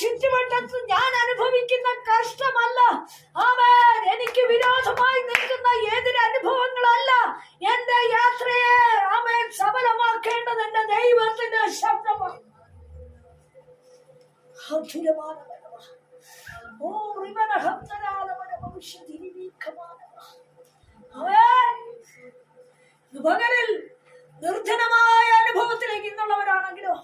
ചുറ്റുവട്ടത്ത് ഞാൻ അനുഭവിക്കുന്ന കഷ്ടമല്ല. അവൻ എനിക്ക് വിരോധമായി നിൽക്കുന്ന ഏതൊരു അനുഭവങ്ങളല്ല. എന്റെ യാത്രയെ അവൻ സഫലമാക്കേണ്ടത് എന്റെ ദൈവത്തിന്റെ ശബ്ദമാണ്. ഓ പകലിൽ നിർജനമായ അനുഭവത്തിലേക്ക് ഇന്നുള്ളവരാണെങ്കിലോ?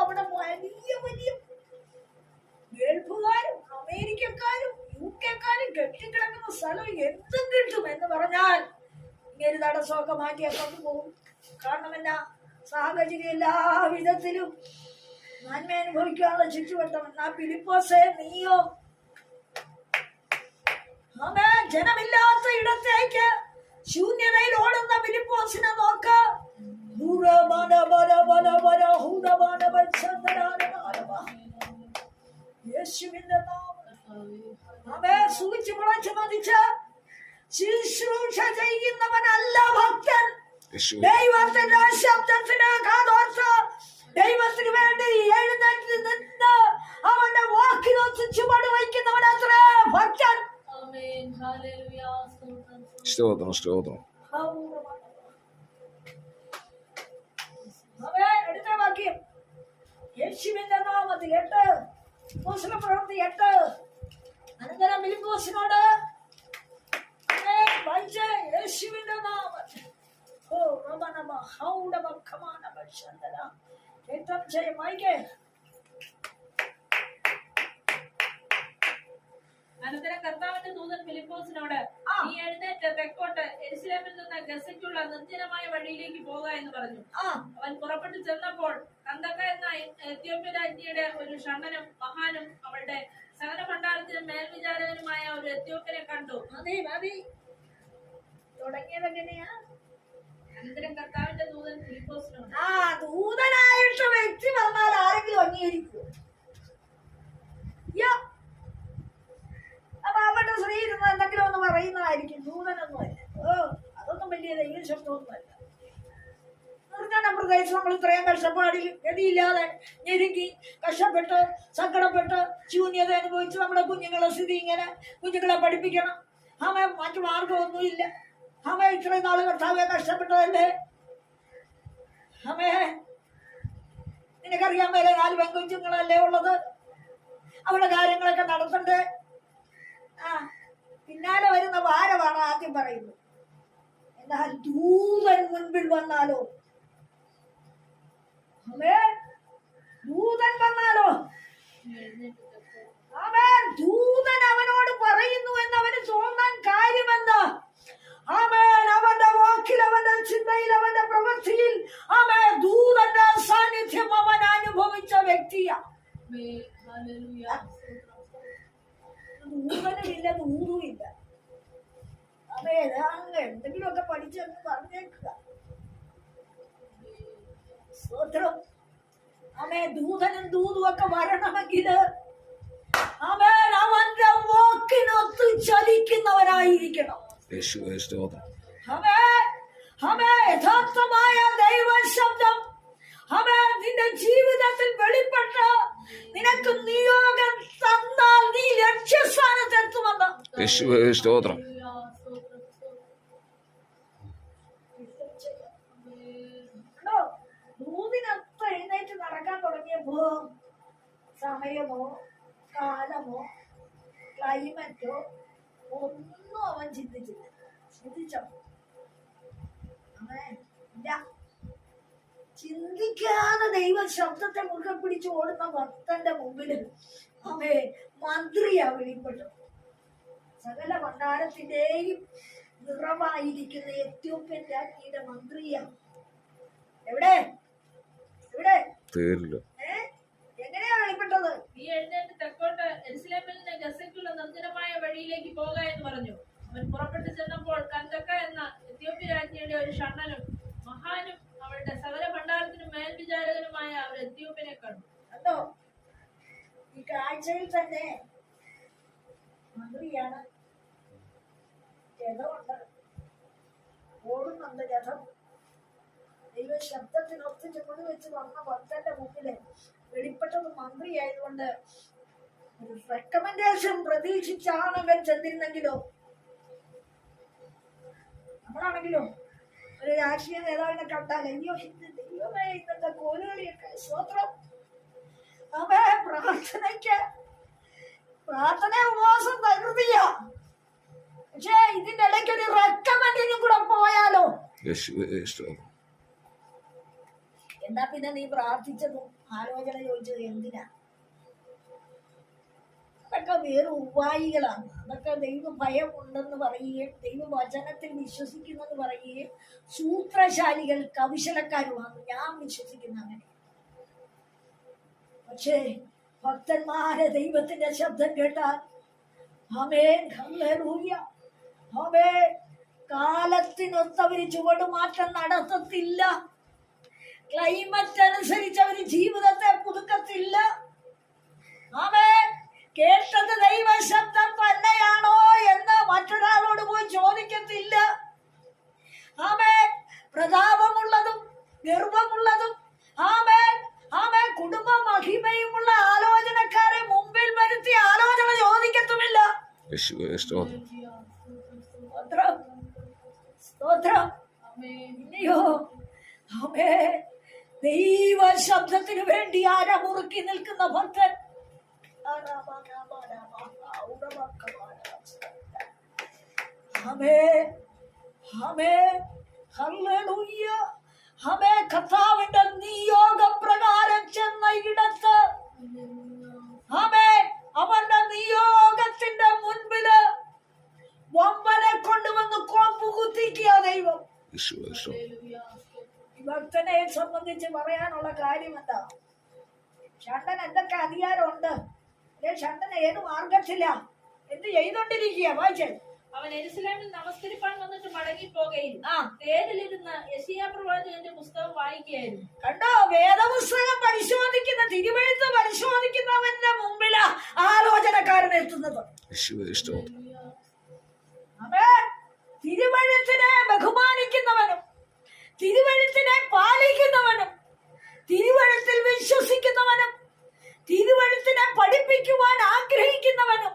അവിടെ വലിയ വലിയ ഗൾഫുകാരും അമേരിക്കക്കാരും യു കെക്കാരും കെട്ടിക്കിടക്കുന്ന സ്ഥലം എന്തും കിട്ടും എന്ന് പറഞ്ഞാൽ ഇങ്ങനെ തടസ്സമൊക്കെ മാറ്റിയാക്കൊണ്ട് പോകും. കാരണം എന്നാ? സാഹചര്യം എല്ലാ വിധത്തിലും നന്മ അനുഭവിക്കാനുള്ള ചുറ്റുവട്ടം. എന്നാ ഫിലിപ്പോസേ നീയോ? ജനമില്ലാത്ത ഇടത്തേക്ക് ശൂന്യതയിൽ ഓടുന്ന പിലിപ്പോസിനെ നോക്ക. ബല ബല. യേശുവിന്റെ നാമം ആമേ സൂചി മുളച്ച് മതിച്ച് ശുശ്രൂഷ ചെയ്യുന്നവനല്ല ഭക്തൻ യേശുവേ ദൈവത്തിന്റെ ശബ്ദത്തിന് കാതോർത്ത് ദൈവത്തിന് വേണ്ടി എഴുന്നേറ്റ് നിന്ന് അവന്റെ വാക്കിനൊത്ത് ചുവട് വയ്ക്കുന്നവനത്രേ ഭക്തൻ Amen. Hallelujah. സ്തോത്രം. സ്തോത്രം മുസ്ലിം പ്രവൃത്തി എട്ട്. അനന്തരം ഫിലിപ്പോസിനോട് യേശുവിന്റെ നാമത്തിൽ ഓ റമനമ ഹൗഡമ ഖമാനമ ശന്തന ഏറ്റവും ചെയ്യും വായിക്കേ അനന്തരം കർത്താവിന്റെ ദൂതൻ ഫിലിപ്പോസിനോട് നീ എഴുന്നേറ്റ് തെക്കോട്ട് എരിശിലേമിൽ നിന്ന് ഗസയ്ക്കുള്ള നിർജനമായ വഴിയിലേക്ക് പോകുക എന്ന് പറഞ്ഞു. അവൻ പുറപ്പെട്ടു ചെന്നപ്പോൾ കന്തക്ക എന്ന എത്യോപ്യ രാജ്ഞിയുടെ ഒരു ഷണ്ണനും മഹാനും അവളുടെ സകല ഭണ്ഡാരത്തിനും മേൽവിചാരകനുമായ ഒരു എത്യോപ്യനെ കണ്ടു. തുടങ്ങിയത് എങ്ങനെയാ? അനന്തരം കർത്താവിന്റെ ദൂതൻ ഫിലിപ്പോസിനോട്. ആ ദൂതനായിട്ട് വ്യക്തി വന്നാൽ ആരെങ്കിലും അംഗീകരിക്കുമോ യ്യോ. അപ്പൊ അവരുടെ സ്ത്രീ ഇരുന്ന് എന്തെങ്കിലും ഒന്ന് പറയുന്നതായിരിക്കും. ദൂതനൊന്നുമല്ല. ഓ അതൊന്നും വലിയ ദൈവ ശബ്ദമൊന്നുമല്ല നമ്പർ പ്രദേശം നമ്മൾ ഇത്രയും കഷ്ടപ്പാടിൽ ഗതിയില്ലാതെ ഞെരുക്കി കഷ്ടപ്പെട്ട് സങ്കടപ്പെട്ട് ശൂന്യത അനുഭവിച്ച് നമ്മുടെ കുഞ്ഞുങ്ങളെ സ്ഥിതി ഇങ്ങനെ കുഞ്ഞുങ്ങളെ പഠിപ്പിക്കണം. അമ്മ മറ്റു മാർഗമൊന്നുമില്ല. അമ്മ ഇത്രയും നാൾ കർത്താവെ കഷ്ടപ്പെട്ടതല്ലേ? അമ്മേ നിനക്കറിയാൻ മേലെ നാല് പെൺകുഞ്ഞുങ്ങളല്ലേ ഉള്ളത്? അവരുടെ കാര്യങ്ങളൊക്കെ നടത്തണ്ടേ? ആ പിന്നാലെ വരുന്ന ഭാരമാണ് ആദ്യം പറയുന്നത്. എന്നാൽ ദൂതൻ മുൻപിൽ വന്നാലോ? ദൂതൻ വന്നാലോ? അവൻ ദൂതൻ അവനോട് പറയുന്നു എന്ന് അവന് തോന്നാൻ കാര്യമെന്ന് അവൻ അവന്റെ വാക്കിൽ അവന്റെ ചിന്തയിൽ അവന്റെ പ്രവൃത്തിയിൽ അവൻ ദൂതന്റെ സാന്നിധ്യം അവൻ അനുഭവിച്ച വ്യക്തിയാ. ദൂതനുമില്ല ദൂതുമില്ല അവൻ ഏതാണ്ട് എന്തെങ്കിലുമൊക്കെ പഠിച്ചെന്ന് പറഞ്ഞേക്കുക. സ്തോത്രം. അമേ ദൂതനും ദൂതും ഒക്കെ വരണമെങ്കിൽ അവൻ അവന്റെ വാക്കിനൊത്ത് ചലിക്കുന്നവരായിരിക്കണം യഥാർത്ഥമായ ദൈവ ശബ്ദം. അവേ നിന്റെ ജീവിതത്തിൽ വെളിപ്പെട്ട് നിനക്ക് നിയോഗം തന്നാൽ നീ ലക്ഷ്യസ്ഥാനത്തെത്തുമെന്ന് സ്തോത്രം, തുടങ്ങിയപ്പോ സമയമോ കാലമോ ക്ലൈമറ്റോ ഒന്നും അവൻ ചിന്തിച്ചില്ല. ചിന്തിച്ചോ? ഇല്ല. ചിന്തിക്കാതെ ദൈവ ശബ്ദത്തെ മുറുകെ പിടിച്ച് ഓടുന്ന ഭക്തന്റെ മുമ്പിൽ അവേ മന്ത്രിയാ വെളിപ്പെട്ടു സകല ഭണ്ഡാരത്തിന്റെയും നിറവായിരിക്കുന്ന എത്യോപ്യൻ രാജ്ഞിയുടെ മന്ത്രിയാ. എവിടെ? എവിടെ തേരില്ല ഏ എങ്ങനെയാ വെളിപ്പെട്ടത് നീ എഴുന്നേറ്റ് തെക്കോട്ട് എരുസലേമിൽ നിന്ന് ഗസയ്ക്കുള്ള നിർജനമായ വഴിയിലേക്ക് പോക എന്ന് പറഞ്ഞു. അവൻ പുറപ്പെട്ടു ചെന്നപ്പോൾ കന്തക്ക എന്ന എത്യോപ്യ രാജ്ഞിയുടെ ഒരു ഷണ്ണനും മഹാനും അവളുടെ സകല ഭണ്ഡാരത്തിനും മേൽവിചാരകനുമായ ഒരു എത്യോപ്യനെ കണ്ടു. അതോ ഈ കാഴ്ചയിൽ തന്നെ മന്ത്രിയാണ്. രഥമുണ്ട് ഓടുന്നുണ്ട് രഥം ദൈവ ശബ്ദത്തിനൊത്ത് ചുമട് വെച്ച് വന്ന ഭക്തന്റെ മുമ്പിൽ വെളിപ്പെട്ടത് മന്ത്രി ആയതുകൊണ്ട് റെക്കമെൻഡേഷൻ പ്രതീക്ഷിച്ചാണ് ഇവൻ ചെന്നിരുന്നെങ്കിലോ? നമ്മളാണെങ്കിലോ? ഒരു രാഷ്ട്രീയ നേതാവിനെ കണ്ടാൽ അയ്യോ ദൈവമേ ഇന്നത്തെ കോലുകളിയൊക്കെ സ്വത്രം അവ പ്രാർത്ഥനയ്ക്ക് പ്രാർത്ഥന ഉപവാസം തകൃതിയ പക്ഷേ ഇതിന്റെ ഇടയ്ക്ക് ഒരു റെക്കമെൻഡിനും കൂടെ പോയാലോ? എന്നാ പിന്നെ നീ പ്രാർത്ഥിച്ചതും ആലോചന ചോദിച്ചത് എന്തിനാ? അതൊക്കെ വേറെ ഉപായികളാണ്. അതൊക്കെ ദൈവ ഭയം ഉണ്ടെന്ന് പറയുകയും ദൈവവചനത്തിൽ വിശ്വസിക്കുന്നെന്ന് പറയുകയും സൂത്രശാലികൾ കൗശലക്കാരുമാണ് ഞാൻ വിശ്വസിക്കുന്ന അങ്ങനെ പക്ഷേ ഭക്തന്മാരെ ദൈവത്തിന്റെ ശബ്ദം കേട്ടാൽ ആമേൻ ഹല്ലേലൂയ ആമേൻ. കാലത്തിനൊത്തവര് ചുവടുമാറ്റം നടത്തത്തില്ല. ക്ലൈമറ്റ് അനുസരിച്ച് അവർ ജീവിതത്തെ പുതുക്കത്തില്ല. ആമേൻ കേട്ടത് ദൈവ ശബ്ദം തന്നെയാണോ എന്ന് മറ്റൊരാളോട് പോയി ചോദിക്കത്തില്ല. ആമേ പ്രതാപമുള്ളതും ഗർഭമുള്ളതും ആമേ ആമേ കുടുംബ മഹിമയുമുള്ള ആലോചനക്കാരെ മുമ്പിൽ വരുത്തി ആലോചന ചോദിക്കത്തുമില്ല. മുറുക്കി നിൽക്കുന്ന ഭക്തൻ. ഹമേ ഹല്ലേലൂയ. ഹമേ കർത്താവിന്റെ നിയോഗപ്രകാരം ചെന്ന ഇടത്ത്. ഹമേ അവന്റെ നിയോഗത്തിന്റെ മുൻപിൽ വമ്പനെ കൊണ്ടുവന്ന് കോമ്പ് കുത്തിക്കുക ദൈവം. ഭക്തനെ സംബന്ധിച്ച് പറയാനുള്ള കാര്യം എന്താ ഷണ്ടൻ എന്തൊക്കെ അധികാരമുണ്ട്? അല്ലെ ഷണ്ടൻ ഏത് മാർഗത്തില്ല എന്ത് ചെയ്തോണ്ടിരിക്കുക വായിച്ചേ. അവൻ എരുസലേമിൽ നമസ്കരിപ്പാൻ വന്നിട്ട് മടങ്ങി പോകുകയും ആ. തേരിലിരുന്ന് യശിയാ പ്രവാചകന്റെ പുസ്തകം വായിക്കുകയായിരുന്നു. കണ്ടോ? വേദപുസ്തകം പരിശോധിക്കുന്ന തിരുവഴുത്ത് പരിശോധിക്കുന്നവന്റെ മുമ്പിലാ ആലോചനക്കാരൻ എത്തുന്നത്. തിരുവഴുത്തിനെ ബഹുമാനിക്കുന്നവനും തിരുവഴുത്തിനെ പാലിക്കുന്നവനും തിരുവഴുത്തിൽ വിശ്വസിക്കുന്നവനും തിരുവഴുത്തിനെ പഠിപ്പിക്കുവാൻ ആഗ്രഹിക്കുന്നവനും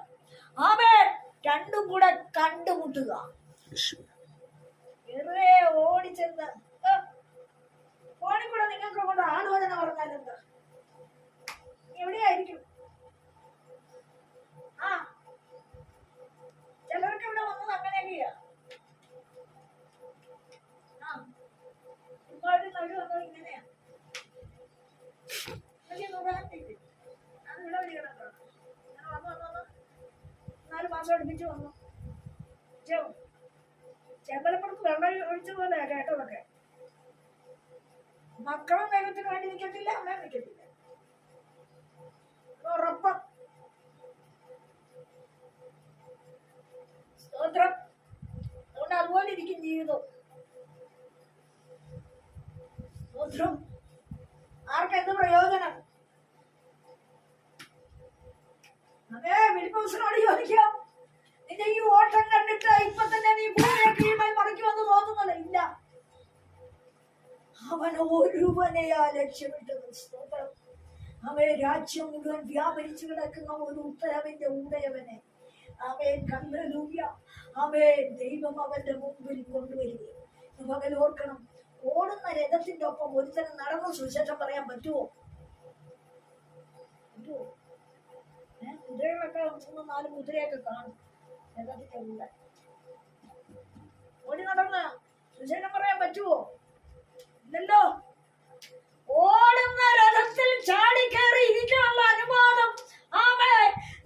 അവൻ രണ്ടും കൂടെ കണ്ടുമുട്ടുക. വെറുതെ ഓടിച്ചെന്ന് ഫോണിൽ കൂടെ നിങ്ങൾക്ക് കൊണ്ട് ആലോചന പറഞ്ഞാൽ എന്താ? എവിടെയായിരിക്കും? ആ ചിലർക്ക് ഇവിടെ വന്നത് അങ്ങനെയൊക്കെയാ. അടുപ്പിച്ച് വന്നു. ചെമ്പലപ്പുറത്ത് വെള്ളം ഒഴിച്ച പോലെ കേട്ടതൊക്കെ മക്കളും ദൈവത്തിന് വേണ്ടി നിൽക്കത്തില്ല അമ്മയും നിൽക്കത്തില്ല ഉറപ്പം. സ്തോത്രം. അതുകൊണ്ട് അതുപോലെ ഇരിക്കും ജീവിതം. സ്തോത്രം. ആർക്കെന്ത് പ്രയോജനം? അതേ വിളിപ്പൂസിനോട് ചോദിക്കാം. നിന്റെ ഈ ഓട്ടം കണ്ടിട്ട് ഇപ്പൊ തന്നെ നീ ഭൂമിയെ കീഴ്മേൽ മറിക്കുമെന്ന് തോന്നുന്നില്ല ഇല്ല. അവൻ ഒരുവനെയാ ലക്ഷ്യമിട്ടത്. അവയെ രാജ്യം മുഴുവൻ വ്യാപരിച്ചു കിടക്കുന്ന ഒരു ഉത്തരവിന്റെ ഉടയവനെ അവയെ കണ്ടലൂയ അവയെ ദൈവം അവന്റെ മുമ്പിൽ കൊണ്ടുവരികയും. പകൽ ഓർക്കണം. ഓടുന്ന രഥത്തിന്റെ ഒപ്പം ഒരുത്തരം നടന്നു സുശേഷം പറയാൻ പറ്റുമോ പറ്റുമോ കുതിരകളൊക്കെ മൂന്ന് നാല് കുതിരയൊക്കെ കാണും. ഓടി നടന്ന്. സുശേഷം പറയാൻ പറ്റുമോ ഇല്ലല്ലോ. ഓടുന്ന രഥത്തിൽ ചാടിക്കേറി ഇരിക്കാനുള്ള അനുവാദം ആമേ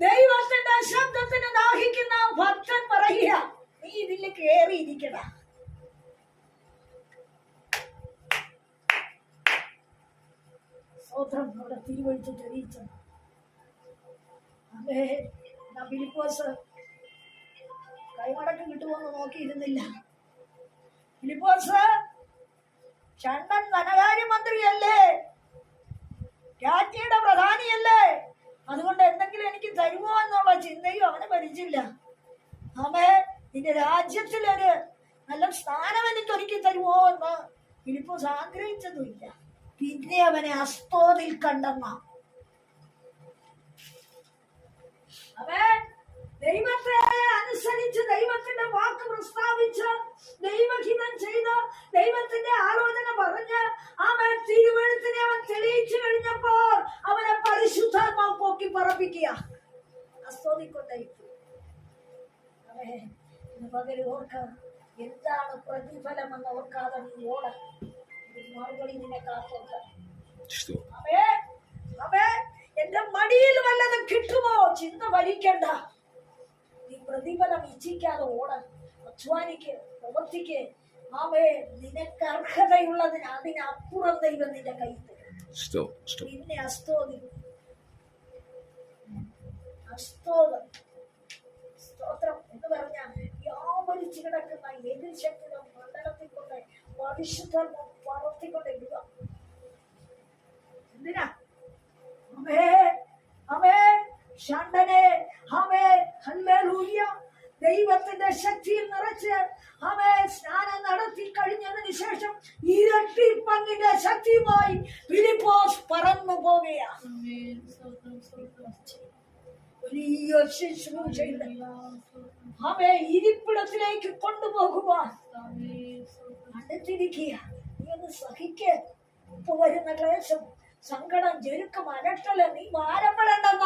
ദൈവത്തിന്റെ ശബ്ദത്തിന് ദാഹിക്കുന്ന ഭക്തൻ പറയുക നീ ഇതിൽ കയറി ഇരിക്കണ സ്തോത്രം അവിടെ തിരുവഴിച്ച് തെളിയിച്ചത്. അതെ ഫിലിപ്പോസ് കൈമടക്കം കിട്ടുമെന്ന് നോക്കിയിരുന്നില്ല. ഫിലിപ്പോസ് ഷണ്ണൻ ധനകാര്യമന്ത്രിയല്ലേ? രാജ്ഞിയുടെ പ്രധാനിയല്ലേ? അതുകൊണ്ട് എന്തെങ്കിലും എനിക്ക് തരുമോ എന്നുള്ള ചിന്തയും അവന് ഭരിച്ചില്ല. അവൻ നിന്റെ രാജ്യത്തിലൊരു നല്ല സ്ഥാനം എനിക്ക് ഒരുക്കി തരുമോ എന്ന് ഫിലിപ്പോസ് ആഗ്രഹിച്ചതുമില്ല. പിന്നെ അവനെ അസ്തോതിൽ കണ്ടെന്ന. അവൻ ദൈവത്തെ അനുസരിച്ച് ദൈവത്തിന്റെ വാക്ക് പ്രസ്താവിച്ച് ദൈവഹിതം ചെയ്ത് ദൈവത്തിന്റെ ആലോചന പറഞ്ഞ് അവൻ തിരുവഴുത്തിനെ അവൻ തെളിയിച്ചു കഴിഞ്ഞപ്പോൾ അവനെ പരിശുദ്ധാത്മാവ് പോക്കി പറപ്പിക്കുക. ഇന്ന് പകൽ ഓർക്ക. എന്താണ് പ്രതിഫലം എന്ന് ഓർക്കാതെ നീ ഓട. മറുപടി നിന്നെ കാത്തോക്ക. അവേ അവേ എന്റെ മടിയിൽ വല്ലതും കിട്ടുമോ? ചിന്ത ഭരിക്കണ്ട നീ പ്രതിഫലം ഇച്ഛിക്കാതെ ഓട അധ്വാനിക്ക് പ്രവർത്തിക്ക്. ആവേ നിനക്ക് അർഹതയുള്ളതിന് അതിനപ്പുറം ദൈവം നിന്റെ കയ്യിൽ സ്തോത്രം പിന്നെ അസ്തോതി അസ്തോതം സ്തോത്രം എന്ന് പറഞ്ഞാൽ വ്യാപരിച്ചു കിടക്കുന്ന എതിർ ശക്തിയുടെ മണ്ഡലത്തിൽ കൊണ്ട് പരിശുദ്ധർമ്മം വളർത്തിക്കൊണ്ട് ഇടുക എന്തിനാ? അമേ അമേ ഷണ്ടനെ അവേ ഹല്ലേലൂയ ദൈവത്തിന്റെ ശക്തിയിൽ നിറച്ച് അവേ സ്നാനം നടത്തി കഴിഞ്ഞതിന് ശേഷം ഇരട്ടി പങ്കിന്റെ ശക്തിയുമായി ഫിലിപ്പോസ് പറന്നു പോവുകയാണ്. വലിയ ശുശ്രൂഷയിൽ അവയെ ഇരിപ്പിടത്തിലേക്ക് കൊണ്ടുപോകുവാൻ. അടുത്തിരിക്കുക നീ ഒന്ന് സഹിക്കേ ഇപ്പൊ വരുന്ന ക്ലേശം സങ്കടം ജെരുക്കം അനക്ഷല നീ ഭാരപ്പെടേണ്ടെന്ന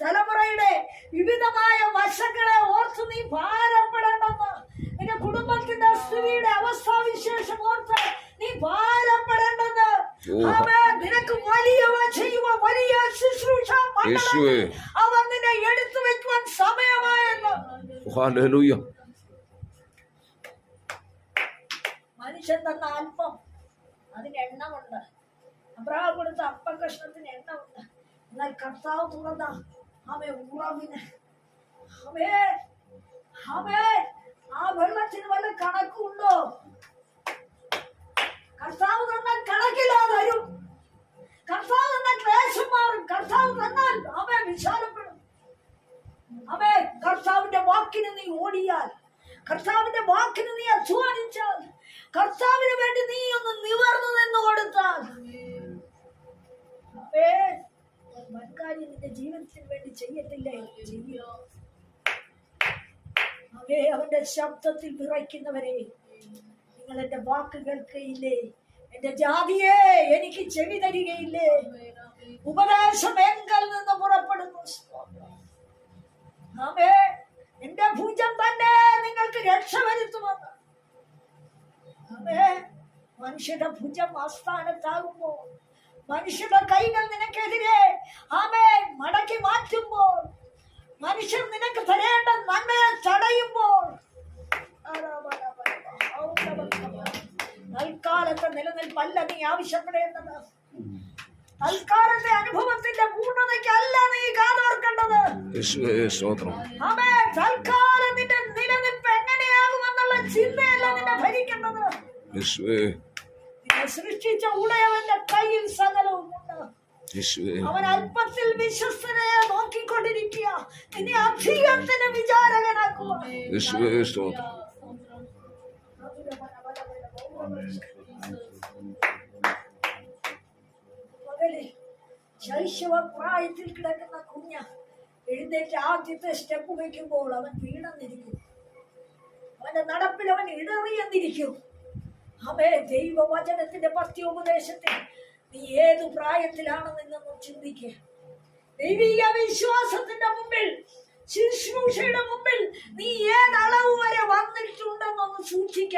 തലമുറയുടെ വിവിധമായ വശങ്ങളെ ഓർത്ത് നീ ഭാരപ്പെടേണ്ടെന്ന്. നിന്റെ കുടുംബത്തിന്റെ സ്ഥിതിയുടെ അവസ്ഥാവിശേഷം ഓർത്ത് നീ ഭാരപ്പെടേണ്ടെന്ന്. നിനക്ക് വലിയ ചെയ്യുക വലിയ ശുശ്രൂഷ അവർ നിന്നെ എടുത്തു വെക്കുവാൻ സമയമായെന്ന്. മനുഷ്യൻ തന്ന അബ്രഹാം കൊടുത്ത അപ്പകഷ്ണത്തിന് എണ്ണമുണ്ട് എന്നാൽ കർത്താവ് തുറന്ന അവയെ ഉറവിന് അവേ അവേ ആ വെള്ളത്തിന് വല്ല കണക്കുണ്ടോ കർത്താവ് ശബ്ദത്തിൽ വിറയ്ക്കുന്നവരെ നിങ്ങൾ എന്റെ വാക്ക് കേൾക്കുകയില്ലേ എന്റെ ജാതിയെ എനിക്ക് ചെവി തരികയില്ലേ? ഉപദേശം എങ്കൽ നിന്ന് പുറപ്പെടുന്നു. എന്റെ ഭൂജം തന്നെ നിങ്ങൾക്ക് രക്ഷ വരുത്തുമെന്ന്. ആമേ മനുഷ്യരുടെ ഭുജം ആസ്ഥാനത്താകുമ്പോ മനുഷ്യരുടെ കൈകൾ നിനക്കെതിരെ ആമേ മടക്കി മാറ്റുമ്പോൾ മനുഷ്യർ നിനക്ക് തരേണ്ട നന്മയെ തടയുമ്പോൾ തൽക്കാലത്തെ നിലനിൽപ്പല്ല നീ ആവശ്യപ്പെടേണ്ടത്. തൽക്കാലത്തെ അനുഭവത്തിന്റെ പൂർണതയ്ക്കല്ല നീ കാതോർക്കേണ്ടത്. തൽക്കാലം നിന്റെ നിലനിൽപ്പ് എങ്ങനെയാകുമെന്നുള്ള ചിന്തയല്ല നിന്നെ ഭരിക്കേണ്ടത്. സൃഷ്ടിച്ച ഉടയവന്റെ കയ്യിൽ സകലവും അവൻ അല്പത്തിൽ വിശ്വസ്തനെ നോക്കിക്കൊണ്ടിരിക്കുക. ഇനി അധികത്തിന് വിചാരകനാക്കുക മകളെ ശൈശവ പ്രായത്തിൽ കിടക്കുന്ന കുഞ്ഞ എഴുന്നേറ്റ് ആദ്യത്തെ സ്റ്റെപ്പ് വയ്ക്കുമ്പോൾ അവൻ വീണെന്നിരിക്കും. അവന്റെ നടപ്പിൽ അവൻ ഇടറിയെന്നിരിക്കും. അവേ ദൈവവചനത്തിന്റെ പത്യോപദേശത്തിൽ നീ ഏത് പ്രായത്തിലാണെന്നൊന്ന് ചിന്തിക്കുക ദൈവീക വിശ്വാസത്തിന്റെ മുമ്പിൽ ശുശ്രൂഷയുടെ മുമ്പിൽ നീ ഏതളവ് വരെ വന്നിട്ടുണ്ടെന്നൊന്ന് അവേ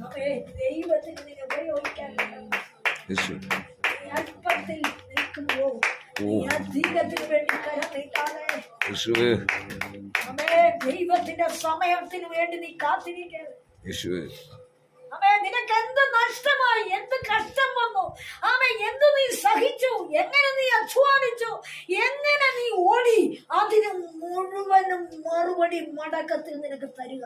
ദൈവത്തിന് നിന്നെ ഉപയോഗിക്കാൻ കഴിയും. അല്പത്തിൽ നിൽക്കുമ്പോൾ അധികത്തിന് വേണ്ടി കരം നീട്ടാതെ. യേശുവേ. അവേ ദൈവത്തിന്റെ സമയത്തിന് വേണ്ടി നീ കാത്തിരിക്കരുത്. അവേ നിനക്ക് എന്ത് നഷ്ടമായി? എന്ത് കഷ്ടം വന്നു? അമ്മ എന്ത് നീ സഹിച്ചു? എങ്ങനെ നീ അധ്വാനിച്ചു? എങ്ങനെ നീ ഓടി? അതിന് മുഴുവനും മറുപടി മടക്കത്തിൽ നിനക്ക് തരിക.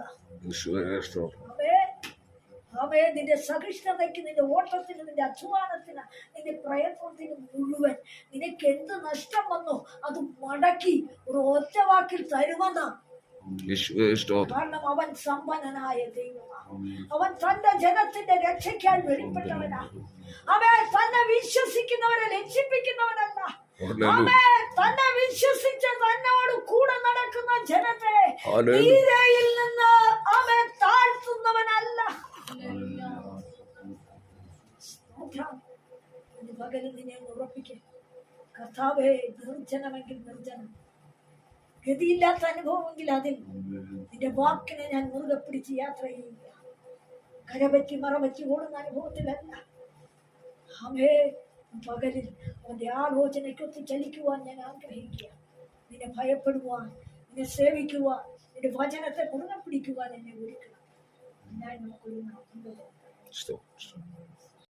യേശുവേ സ്തോത്രം അവേ അവേ നിന്റെ സഹിഷ്ണതയ്ക്ക് നിന്റെ ഓട്ടത്തിന് നിന്റെ അധ്വാനത്തിന് നിന്റെ പ്രയത്നത്തിന് മുഴുവൻ നിനക്ക് എന്ത് നഷ്ടം വന്നോ അത് മടക്കി ഒരു ഒറ്റ വാക്കിൽ തരുമെന്ന്. കാരണം അവൻ സമ്പന്നനായ ദൈവമാണ് അവൻ തന്റെ ജനത്തിന്റെ രക്ഷയ്ക്കാൻ വെളിപ്പെട്ടവനാ. അവൻ തന്നെ വിശ്വസിക്കുന്നവരെ രക്ഷിപ്പിക്കുന്നവനല്ല അവൻ തന്നെ വിശ്വസിച്ച് തന്നോട് കൂടെ നടക്കുന്ന ജനത്തെ നിന്ന് അവൻ താഴ്ത്തുന്നവനല്ല. പകലും നിന്നെ ഗതിയില്ലാത്ത അനുഭവമെങ്കിൽ അതിൽ നിന്റെ വാക്കിനെ ഞാൻ മുറുകെ പിടിച്ച് യാത്ര ചെയ്യില്ല കരപറ്റി മറപറ്റി ഓടുന്ന അനുഭവത്തിലല്ല അവേ പകലിൽ അവന്റെ ആലോചനയ്ക്കൊത്ത് ചലിക്കുവാൻ ഞാൻ ആഗ്രഹിക്കുക നിന്നെ ഭയപ്പെടുവാൻ നിന്നെ സേവിക്കുവാൻ നിന്റെ വചനത്തെ മുറുകെ പിടിക്കുവാൻ എന്നെ ഒരുക്കണം ഞാൻ നമുക്കൊരു നാം സ്തോത്രം